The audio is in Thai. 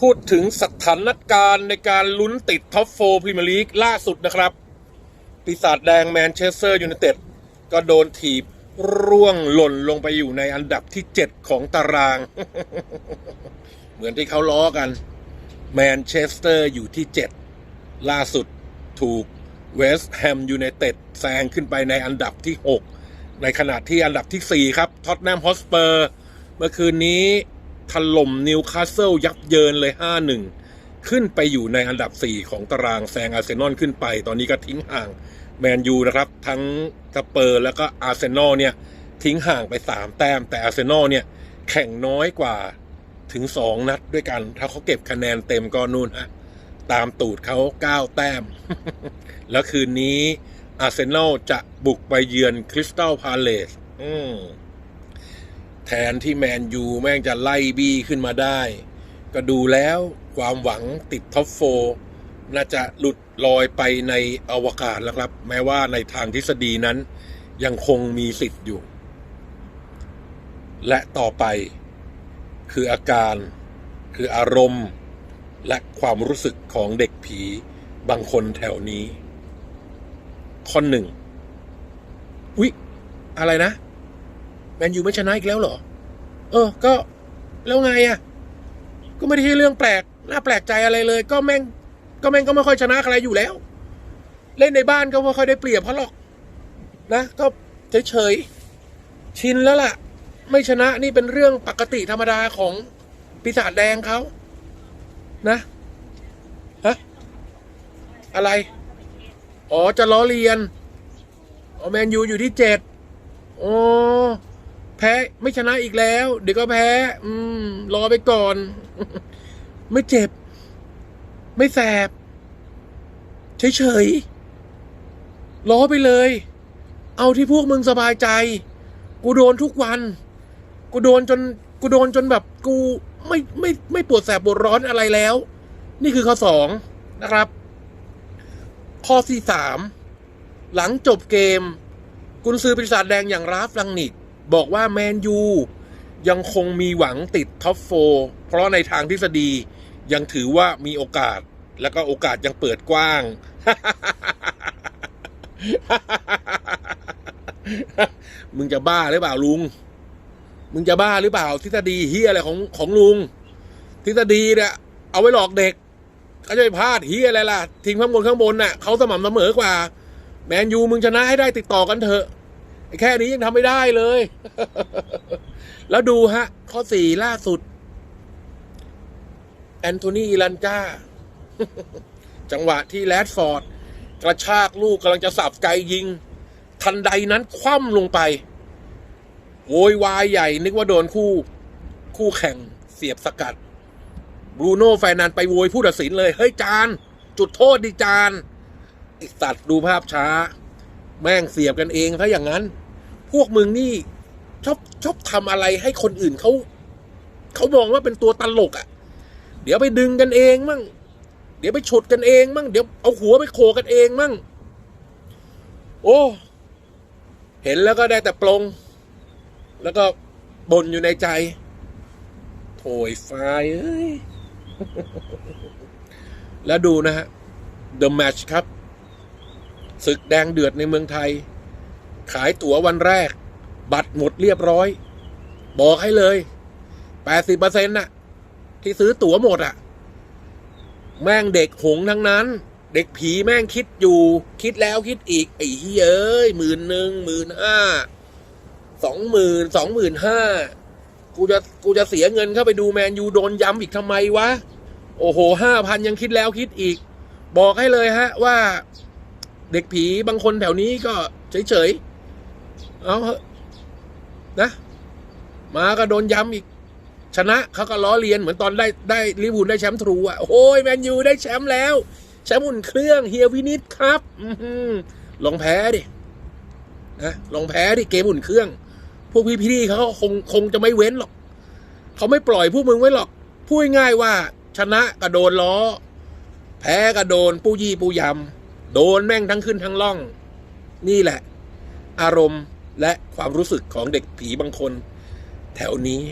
พูดถึงสถานการณ์ในการลุ้นติดท็อปโฟพรีเมียร์ลีกล่าสุดนะครับ ปีศาจแดงแมนเชสเตอร์ยูไนเต็ดก็โดนถีบร่วงหล่นลงไปอยู่ในอันดับที่ 7 ของตาราง เหมือนที่เขาล้อกันแมนเชสเตอร์อยู่ที่ 7 ล่าสุดถูกเวสต์แฮมยูไนเต็ดแซงขึ้นไปในอันดับที่ 6 ในขณะที่อันดับทีสี่4 ครับท็อตแนมฮอสเปอร์ เมื่อคืนนี้ ถล่มนิวคาสเซิลยับเยินเลย 5-1 ขึ้นไปอยู่ในอันดับ 4 ของตารางแซงอาร์เซนอลขึ้นไป ตอนนี้ก็ทิ้งห่างแมนยูนะครับ ทั้งสเปอร์แล้วก็อาร์เซนอลเนี่ย ทิ้งห่างไป 3 แต้ม แต่อาร์เซนอลเนี่ย แข่งน้อยกว่าถึง 2 นัดด้วยกัน ถ้าเขาเก็บคะแนนเต็มก็นู่นฮะตามตูดเขา 9 แต้ม แล้วคืนนี้อาร์เซนอลจะบุกไปเยือนคริสตัลพาเลสอืม แทนที่แมนยูแม่งจะไล่บี้ขึ้นมาได้ ก็ดูแล้วความหวังติดท็อปโฟน่าจะหลุดลอยไปในอวกาศแล้วครับ แม้ว่าในทางทฤษฎีนั้นยังคงมีสิทธิ์อยู่ และต่อไปคืออาการ คืออารมณ์ และความรู้สึกของเด็กผีบางคนแถวนี้ ข้อหนึ่งอุ๊ย อะไรนะ แมนยูไม่ชนะอีกแล้วเหรอ เออ ก็แล้วไงอะ่ะ ก็ไม่ได้ใช่เรื่องแปลก น่าแปลกใจอะไรเลย ก็แม่ง ก็แม่งก็ไม่ค่อยชนะใครอยู่แล้ว เล่นในบ้านก็ไม่ค่อยได้เปรียบเขาหรอก นะ ก็เฉยๆ ชินแล้วล่ะ ไม่ชนะนี่เป็นเรื่องปกติธรรมดาของปีศาจแดงเขานะฮะอะไร อ๋อ จะล้อเลียน อ๋อ แมนยูอยู่ที่เจ็ดโอ้ แพ้ไม่ชนะอีกแล้ว เดี๋ยวก็แพ้ อืม รอไปก่อน ไม่เจ็บ ไม่แสบ เฉยๆล้อไปเลย เอาที่พวกมึงสบายใจ กูโดนทุกวัน กูโดนจน กูโดนจนแบบ กูไม่ไม่ไม่ปวดแสบปวดร้อนอะไรแล้ว นี่คือข้อสองนะครับ ข้อที่สามหลังจบเกม กุนซือปีศาจแดงอย่างราฟลังนิก บอกว่าแมนยูยังคงมีหวังติดท็อปโฟร์เพราะในทางทฤษฎียังถือว่ามีโอกาส แล้วก็โอกาสยังเปิดกว้าง มึงจะบ้าหรือเปล่าลุง มึงจะบ้าหรือเปล่า ทฤษฎีเฮียอะไรของของลุง ทฤษฎีเนี่ยเอาไว้หลอกเด็กเขาจะไปพลาดเฮียอะไรล่ะทีมข้างบนข้างบนน่ะเขาสม่ำเสมอกว่า แมนยูมึงชนะให้ได้ติดต่อกันเถอะ แค่นี้ยังทำไม่ได้เลย แล้วดูฮะ ข้อสี่ล่าสุด แอนโทนีลันกาจังหวะที่แรดฟอร์ด กระชากลูกกำลังจะสับไกลยิง ทันใดนั้นคว่ำลงไปโวยวายใหญ่ นึกว่าโดนคู่คู่แข่งเสียบสกัดบรูโน่แฟนันไปโวยผู้ตัดสินเลย เฮ้ยจาน จุดโทษดิจานไอสัตว์ดูภาพช้า แม่งเสียบกันเองถ้าอย่างนั้น พวกมึงนี่ชอบชอบทำอะไรให้คนอื่นเขาเขามองว่าเป็นตัวตลกอะ่ะ เดี๋ยวไปดึงกันเองมั่งเดี๋ยวไปฉุดกันเองมั่งเดี๋ยวเอาหัวไปโขกกันเองมั่งโอ้เห็นแล้วก็ได้แต่ปลง แล้วก็บ่นอยู่ในใจโถยไฟเอ้ยแล้วดูนะฮะ The Match ครับ ศึกแดงเดือดในเมืองไทย ขายตั๋ววันแรก บัตรหมดเรียบร้อย บอกให้เลย 80%น่ะ ที่ซื้อตั๋วหมดอะ แม่งเด็กหงทั้งนั้น เด็กผีแม่งคิดอยู่ คิดแล้วคิดอีกไอ้เฮ้ยเอ้ยหมื่นหนึ่งหมื่นห้าสองหมื่นสองหมื่นห้ากูจะกูจะเสียเงินเข้าไปดูแมนยูโดนย้ำอีกทำไมวะ โอ้โหห้าพันยังคิดแล้วคิดอีก บอกให้เลยฮะว่า เด็กผีบางคนแถวนี้ก็เฉยๆเอาเถอะนะ มาก็โดนย้ำอีก ชนะเขาก็ล้อเลียนเหมือนตอนได้ได้ลิเวอร์พูลได้แชมป์ทรูอะโอ้ยแมนยูได้แชมป์แล้วแชมป์อุ่นเครื่องเฮียวินิตครับอลองแพ้ดินะลองแพ้ดิเกมอุ่นเครื่อง พวกพี่ๆเขาคงคงจะไม่เว้นหรอกเขาไม่ปล่อยพวกมึงไว้หรอกพูดง่ายว่า ชนะก็โดนล้อ แพ้ก็โดนปู้ยี่ปู้ยำ โดนแม่งทั้งขึ้นทั้งล่อง นี่แหละ อารมณ์และความรู้สึกของเด็กผีบางคน แถวนี้